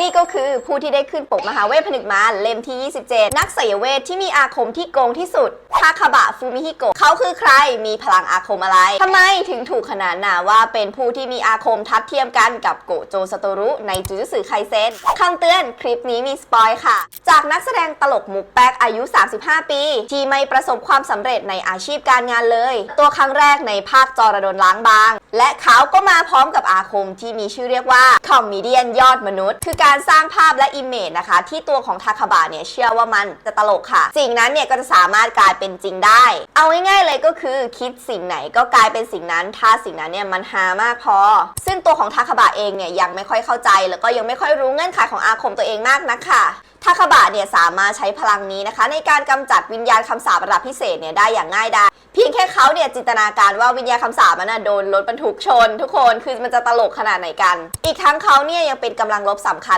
นี่ก็คือผู้ที่ได้ขึ้นปกมหาเวทผนึกมารเล่มที่ 27 นักไสยเวทที่มีอาคมที่โกงที่สุด ทาคาบะฟูมิฮิโกะเขาคือใครมีพลังอาคมอะไรทำไมถึงถูกขนานนามว่าเป็นผู้ที่มีอาคมทัดเทียมกันกับโกโจสโตรุ ในจูจุสึไคเซนคำเตือนคลิปนี้มีสปอยค่ะ จากนักแสดงตลกมุกแป๊กอายุ 35 ปี ที่ไม่ประสบความสำเร็จในอาชีพการงานเลย ตัวครั้งแรกในภาคจอระดนล้างบาง และเขาก็มาพร้อมกับอาคมที่มีชื่อเรียกว่าคอมมิเดียนยอดมนุษย์ คือการสร้างภาพและอิมเมจนะคะ ที่ตัวของทาคาบะเนี่ยเชื่อว่ามันจะตลกค่ะ สิ่งนั้นเนี่ยก็จะสามารถกลายเป็นจริงได้ เอาง่ายๆเลยก็คือคิดสิ่งไหนก็กลายเป็นสิ่งนั้น ถ้าสิ่งนั้นเนี่ยมันฮามากพอ ซึ่งตัวของทาคาบะเองเนี่ยยังไม่ค่อยเข้าใจ แล้วก็ยังไม่ค่อยรู้เงื่อนไขของอาคมตัวเองมากนักค่ะทาคาบะเนี่ยสามารถใช้พลังนี้นะคะ ในการกำจัดวิญญาณคำสาประดับพิเศษเนี่ยได้อย่างง่ายดายเพียงแค่เขาเนี่ยจินตนาการว่าวิญญาณคำสาปมันน่ะโดนรถบรรทุกชน ทุกคนคือมันจะตลกขนาดไหนกัน อีกทั้งเขาเนี่ยยังเป็นกำลังลบสำคัญ